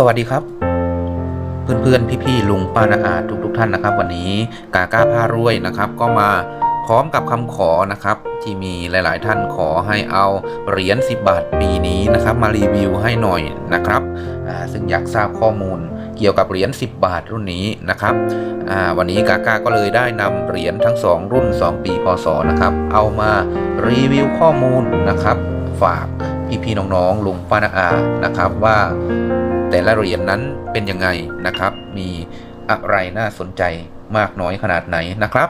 สวัสดีครับ เพื่อนๆ พี่ๆลุงป้านาอาทุกๆท่านนะครับ วันนี้กาก้าพารวยนะครับ ก็มาพร้อมกับคำขอนะครับ ที่มีหลายๆ ท่านขอให้เอาเหรียญ10 บาทปีนี้นะครับ มารีวิวให้หน่อยนะครับซึ่งอยากทราบข้อมูลเกี่ยวกับเหรียญ10 บาทรุ่นนี้นะครับวันนี้กาก้าก็เลยได้นำเหรียญทั้ง 2 รุ่น 2 ปีพศนะครับ เอามารีวิวข้อมูลนะครับ ฝากพี่ๆน้องๆลุงป้านาอานะครับว่า แต่ละเหรียญนั้นเป็นยังไงนะครับ มีอะไรน่าสนใจมากน้อยขนาดไหนนะครับ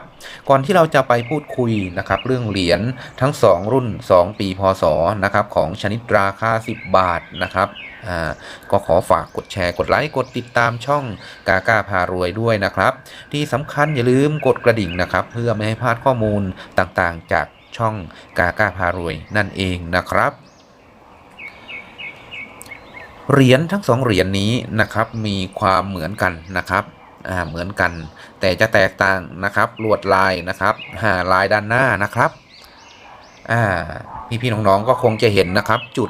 ก่อนที่เราจะไปพูดคุยนะครับ เรื่องเหรียญทั้ง 2 รุ่น 2 ปีพศนะครับของชนิดราคา 10 บาทนะครับอ่าก็ขอฝากกดแชร์กดไลค์กดติดตามช่องกาก้าพารวยด้วยนะครับ ที่สำคัญอย่าลืมกดกระดิ่งนะครับ เพื่อไม่ให้พลาดข้อมูลต่างๆ จากช่องกาก้าพารวยนั่นเองนะครับ เหรียญทั้งสองเหรียญนี้นะครับมีความเหมือนกันนะครับเหมือนกัน แต่จะแตกต่างนะครับลวดลายนะครับหาลายด้านหน้านะครับอ่พี่ๆน้องๆก็คงจะเห็นนะครับจุด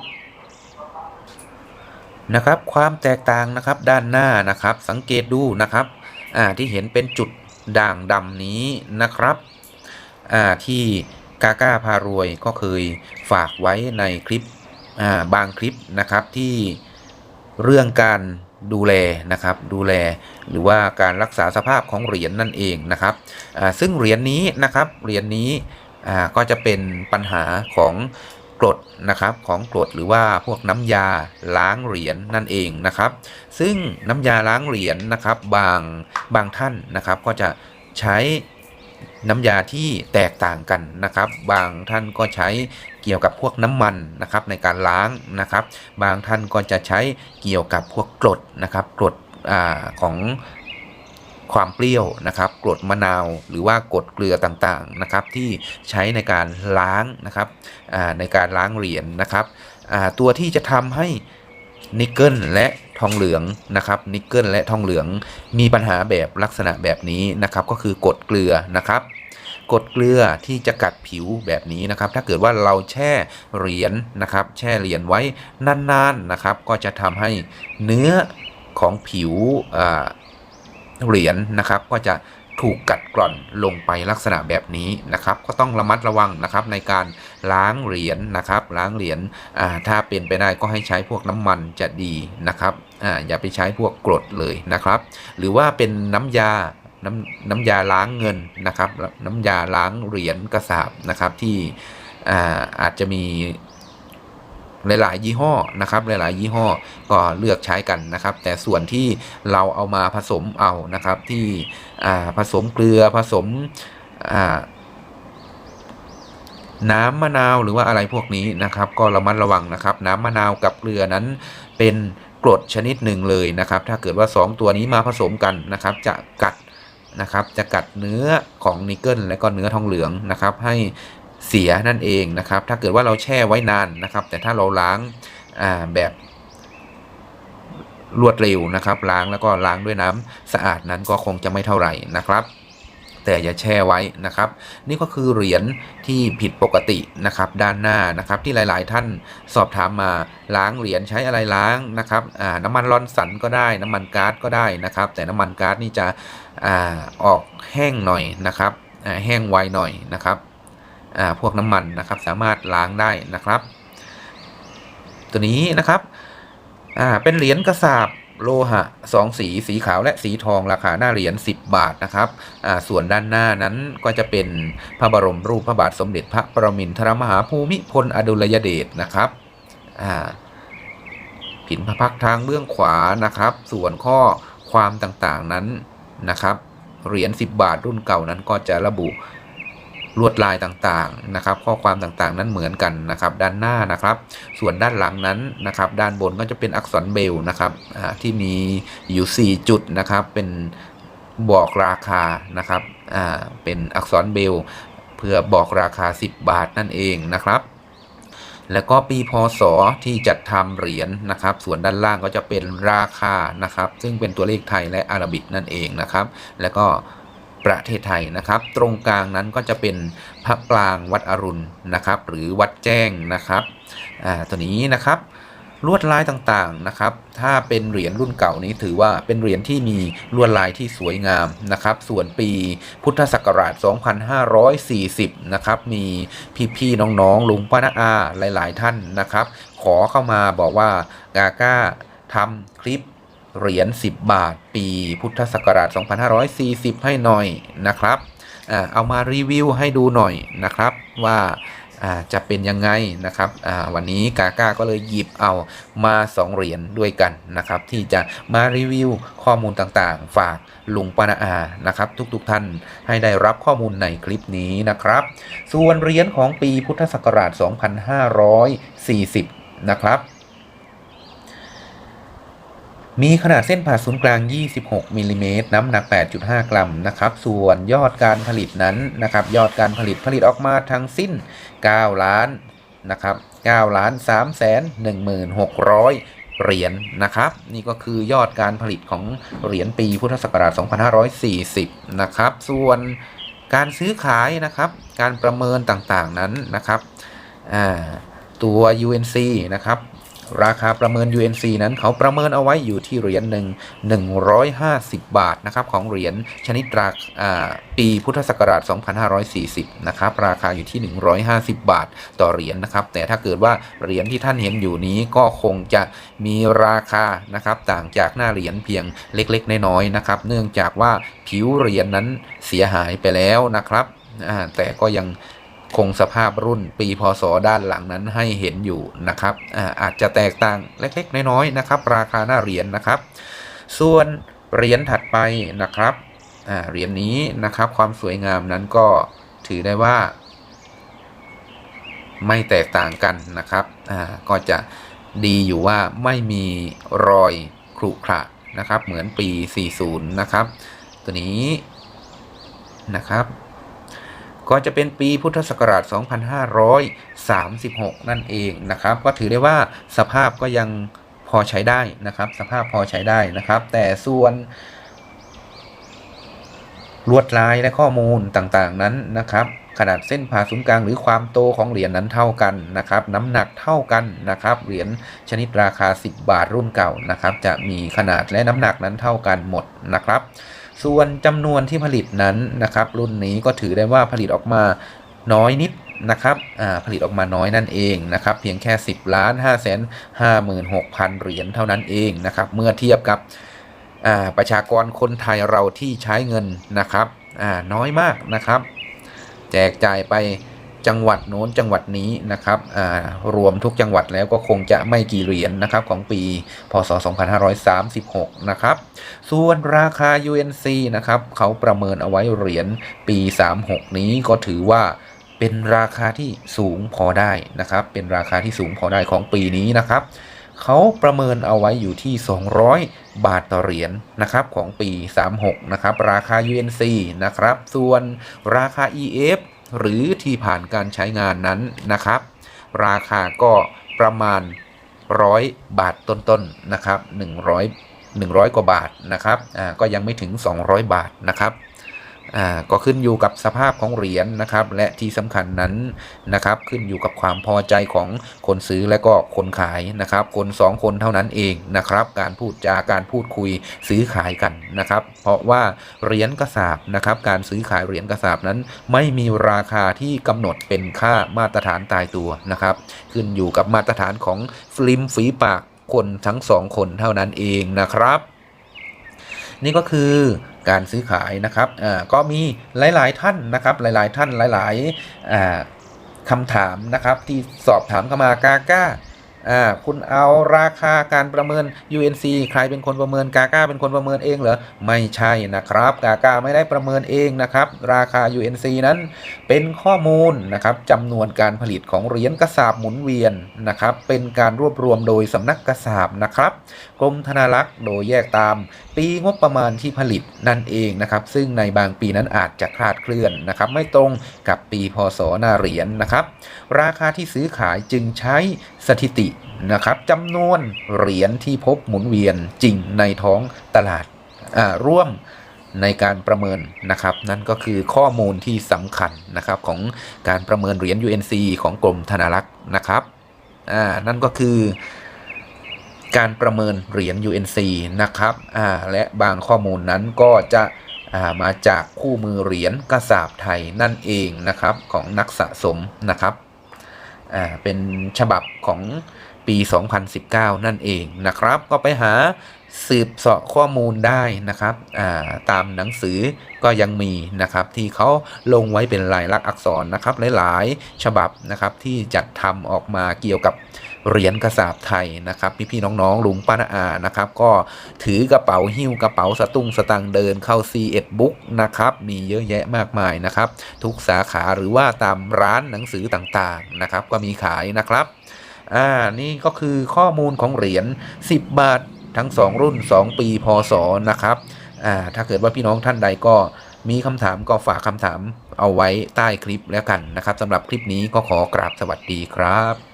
นะครับความแตกต่างนะครับด้านหน้านะครับ สังเกตดูนะครับที่เห็นเป็นจุดด่างดำนี้นะครับที่กาก้าพารวยก็เคยฝากไว้ในคลิปบางคลิปนะครับที่ เรื่องการดูแลนะครับดูแลหรือว่าการรักษาสภาพของเหรียญนั่นเองนะครับซึ่งเหรียญนี้นะครับเหรียญนี้ก็จะเป็นปัญหาของกรดนะครับของกรดหรือว่าพวกน้ำยาล้างเหรียญนั่นเองนะครับ ซึ่งน้ำยาล้างเหรียญนะครับบางบางท่านนะครับก็จะใช้ น้ำยาที่แตกต่างกันนะครับ บางท่านก็ใช้เกี่ยวกับพวกน้ำมันนะครับในการล้างนะครับ บางท่านก็จะใช้เกี่ยวกับพวกกรดนะครับกรดอของความเปรี้ยวนะครับกรดมะนาวหรือว่ากรดเกลือต่างๆนะครับ ที่ใช้ในการล้างนะครับในการล้างเหรียญนะครับตัวที่จะทำให้นิกเกิลและ ทองเหลืองนะครับนิกเกิลและทองเหลืองมีปัญหาแบบลักษณะแบบนี้นะครับ ก็คือกดเกลือนะครับกดเกลือที่จะกัดผิวแบบนี้นะครับ ถ้าเกิดว่าเราแช่เหรียญนะครับ แช่เหรียญไว้นานๆนะครับ ก็จะทำให้เนื้อของผิวเหรียญนะครับ ก็จะ ถูกกัดกร่อนลงไปลักษณะแบบนี้นะครับ ก็ต้องระมัดระวังนะครับในการล้างเหรียญนะครับ ล้างเหรียญถ้าเป็นไปได้ก็ให้ใช้พวกน้ำมันจะดีนะครับออย่าไปใช้พวกกรดเลยนะครับ หรือว่าเป็นน้ำยาน้ำน้ำยาล้างเงินนะครับ น้ำยาล้างเหรียญกระสาบนะครับที่อาอาจจะมี หลาย ๆ ยี่ห้อนะครับหลาย ๆ ยี่ห้อก็เลือกใช้กันนะครับ แต่ส่วนที่เราเอามาผสมเอานะครับที่ผสมเกลือผสมน้ำมะนาวหรือว่าอะไรพวกนี้นะครับ ก็ระมัดระวังนะครับ น้ำมะนาวกับเกลือนั้นเป็นกรดชนิดหนึ่งเลยนะครับ ถ้าเกิดว่า 2 ตัวนี้มาผสมกันนะครับ จะกัดนะครับจะกัดเนื้อของนิกเกิลและก็เนื้อทองเหลืองนะครับ ให้ เสียนั่นเองนะครับ ถ้าเกิดว่าเราแช่ไว้นานนะครับ แต่ถ้าเราล้างาแบบรวดเร็วนะครับ ล้างแล้วก็ล้างด้วยน้ำสะอาดนั้นก็คงจะไม่เท่าไหร่นะครับ แต่อย่าแช่ไว้นะครับ นี่ก็คือเหรียญที่ผิดปกตินะครับ ด้านหน้านะครับ ที่หลาย ๆ ท่านสอบถามมาล้างเหรียญใช้อะไรล้างนะครับน้ำมันร้อนสันก็ได้ น้ำมันก๊าซก็ได้นะครับ แต่น้ำมันก๊าซนี่จะอออกแห้งหน่อยนะครับแห้งไวหน่อยนะครับ พวกน้ำมันนะครับ สามารถล้างได้นะครับ ตัวนี้นะครับอ่าเป็นเหรียญกระสาบโลหะสองสี สีขาวและสีทองราคาหน้าเหรียญ10 บาทนะครับอ่าส่วนด้านหน้านั้นก็จะเป็นพระบรมรูปพระบาทสมเด็จพระประมินทรมหาภูมิพลอดุลยเดชนะครับอ่าผินพระพักทางเบื้องขวานะครับ ส่วนข้อความต่างๆนั้นนะครับเหรียญ10 บาทรุ่นเก่านั้นก็จะระบุ ลวดลายต่างๆนะครับ ข้อความต่างๆนั้นเหมือนกันนะครับ ด้านหน้านะครับ ส่วนด้านหลังนั้นนะครับ ด้านบนก็จะเป็นอักษรเบลนะครับที่มีอยู่ 4 จุดนะครับ เป็นบอกราคานะครับเป็นอักษรเบล เพื่อบอกราคา 10 บาทนั่นเองนะครับแล้วก็ปีพศที่จัดทำเหรียญนะครับ ส่วนด้านล่างก็จะเป็นราคานะครับ ซึ่งเป็นตัวเลขไทยและอาราบิกนั่นเองนะครับ แล้วก็ ประเทศไทยนะครับ ตรงกลางนั้นก็จะเป็นพระปรางวัดอรุณนะครับ หรือวัดแจ้งนะครับตัวนี้นะครับลวดลายต่างๆนะครับ ถ้าเป็นเหรียญรุ่นเก่านี้ถือว่าเป็นเหรียญที่มีลวดลายที่สวยงามนะครับ ส่วนปีพุทธศักราช 2540 นะครับ มีพี่ๆน้องๆ ลุงป้าน้าอาหลายๆท่านนะครับ ขอเข้ามาบอกว่ากาก้าทำคลิป เหรียญ10 บาท ปีพุทธศักราช 2540 ให้หน่อยนะครับอเอามารีวิวให้ดูหน่อยนะครับว่าจะเป็นยังไงนะครับวันนี้กาก้าก็เลยหยิบเอามา 2 เหรียญด้วยกันนะครับ ที่จะมารีวิวข้อมูลต่างๆ ฝากลุงปานาอานะครับ ทุกๆท่านให้ได้รับข้อมูลในคลิปนี้นะครับ ส่วนเหรียญของปีพุทธศักราช 2540 นะครับ มีขนาดเส้นผ่าศูนย์กลาง 26มิลลิเมตรน้ำหนัก 8.5 กรัมนะครับ ส่วนยอดการผลิตนั้นนะครับ ยอดการผลิตผลิตออกมาทั้งสิ้น 9 ล้านนะครับ9ล้าน3แสน1,600เหรียญนะครับ นี่ก็คือยอดการผลิตของเหรียญปีพุทธศักราช 2540 นะครับ ส่วนการซื้อขายนะครับ การประเมินต่างๆนั้นนะครับตัว UNC นะครับ ราคาประเมิน UNC นั้นเขาประเมินเอาไว้อยู่ที่เหรียญหนึ่ง150 บาทนะครับของเหรียญชนิดราคาปีพุทธศักราช 2540 นะครับราคาอยู่ที่ 150 บาทต่อเหรียญนะครับ แต่ถ้าเกิดว่าเหรียญที่ท่านเห็นอยู่นี้ก็คงจะมีราคานะครับต่างจากหน้าเหรียญเพียงเล็กๆ น้อยๆนะครับ เนื่องจากว่าผิวเหรียญนั้นเสียหายไปแล้วนะครับแต่ก็ยัง คงสภาพรุ่นปีพศด้านหลังนั้นให้เห็นอยู่นะครับอาอาจจะแตกต่างเล็กๆ น้อยๆนะครับ ราคาหน้าเหรียญนะครับ ส่วนเหรียญถัดไปนะครับอ่าเหรียญนี้นะครับความสวยงามนั้นก็ถือได้ว่า ไม่แตกต่างกันนะครับอ่าก็จะดีอยู่ว่าไม่มีรอยขรุขระนะครับ เหมือนปี 40 นะครับ ตัวนี้นะครับ ก็จะเป็นปีพุทธศักราช 2536 นั่นเองนะครับ ก็ถือได้ว่าสภาพก็ยังพอใช้ได้นะครับ สภาพพอใช้ได้นะครับ แต่ส่วนลวดลายและข้อมูลต่างๆนั้นนะครับ ขนาดเส้นผ่าศูนย์กลางหรือความโตของเหรียญนั้นเท่ากันนะครับ น้ำหนักเท่ากันนะครับ เหรียญชนิดราคา 10 บาทรุ่นเก่านะครับ จะมีขนาดและน้ำหนักนั้นเท่ากันหมดนะครับ ส่วนจำนวนที่ผลิตนั้นนะครับ รุ่นนี้ก็ถือได้ว่าผลิตออกมาน้อยนิดนะครับผลิตออกมาน้อยนั่นเองนะครับ เพียงแค่ 10ล้าน5แสน56,000 เหรียญเท่านั้นเองนะครับ เมื่อเทียบกับประชากรคนไทยเราที่ใช้เงินนะครับน้อยมากนะครับ แจกจ่ายไป จังหวัดโน้นจังหวัดนี้นะครับรวมทุกจังหวัดแล้วก็คงจะไม่กี่เหรียญนะครับของปีพศ 2536 นะครับ ส่วนราคา UNC นะครับเขาประเมินเอาไว้เหรียญปี 36 นี้ก็ถือว่าเป็นราคาที่สูงพอได้นะครับ เป็นราคาที่สูงพอได้ของปีนี้นะครับเขาประเมินเอาไว้อยู่ที่ 200 บาทต่อเหรียญนะครับของปี 36 นะครับ ราคา UNC นะครับ ส่วนราคา EF หรือที่ผ่านการใช้งานนั้นนะครับ ราคาก็ประมาณ 100 บาทต้นๆนะครับ100 100 กว่าบาทนะครับอ่าก็ยังไม่ถึง 200 บาทนะครับ อ่าก็ขึ้นอยู่กับสภาพของเหรียญนะครับ และที่สำคัญนั้นนะครับขึ้นอยู่กับความพอใจของคนซื้อและก็คนขายนะครับ คนสองคนเท่านั้นเองนะครับ การพูดจาการพูดคุยซื้อขายกันนะครับ เพราะว่าเหรียญกระสาบนะครับ การซื้อขายเหรียญกระสาบนั้น ไม่มีราคาที่กำหนดเป็นค่ามาตรฐานตายตัวนะครับ ขึ้นอยู่กับมาตรฐานของฟล์มฝีปากคนทั้งสองคนเท่านั้นเองนะครับ นี่ก็คือการซื้อขายนะครับอ่าก็มีหลาย ๆ ท่านนะครับ หลาย ๆ ท่านหลายๆอ่าคำถามนะครับ ที่สอบถามเข้ามากาก้า อ่าคุณเอาราคาการประเมิน UNC ใครเป็นคนประเมินกาก้าเป็นคนประเมินเองเหรอไม่ใช่นะครับกาก้าไม่ได้ประเมินเองนะครับราคา UNC นั้นเป็นข้อมูลนะครับจำนวนการผลิตของเหรียญกระสาบหมุนเวียนนะครับเป็นการรวบรวมโดยสำนักกระสาบนะครับกรมธนารักษ์โดยแยกตาม ปีงบประมาณที่ผลิตนั่นเองนะครับซึ่งในบางปีนั้นอาจจะคลาดเคลื่อนนะครับไม่ตรงกับปีพศหน้าเหรียญนะครับราคาที่ซื้อขายจึงใช้ สถิตินะครับจำนวนเหรียญที่พบหมุนเวียนจริงในท้องตลาดร่วมในการประเมินนะครับ นั่นก็คือข้อมูลที่สำคัญนะครับของการประเมินเหรียญ UNC ของกรมธนารักษ์นะครับอ่านั่นก็คือการประเมินเหรียญ UNC นะครับอ่าและบางข้อมูลนั้นก็จะามาจากคู่มือเหรียญกระสาบไทยนั่นเองนะครับของนักสะสมนะครับ อ่าเป็นฉบับของปี 2019 นั่นเองนะครับ ก็ไปหาสืบเสาะข้อมูลได้นะครับอ่าตามหนังสือก็ยังมีนะครับที่เขาลงไว้เป็นลายลักษณ์อักษรนะครับหลายๆ ฉบับนะครับที่จัดทำออกมาเกี่ยวกับ เหรียญกระสาบไทยนะครับพี่ๆน้องๆลุงป้าน้าอานะครับก็ถือกระเป๋าหิ้วกระเป๋าสตุ้งสตังเดินเข้า C1 Book นะครับมีเยอะแยะมากมายนะครับทุกสาขาหรือว่าตามร้านหนังสือต่างๆนะครับก็มีขายนะครับอ่านี่ก็คือข้อมูลของเหรียญ10 บาททั้ง 2 รุ่น 2 ปีพศนะครับอ่าถ้าเกิดว่าพี่น้องท่านใดก็มีคำถามก็ฝากคำถามเอาไว้ใต้คลิปแล้วกันนะครับสำหรับคลิปนี้ก็ขอกราบสวัสดีครับ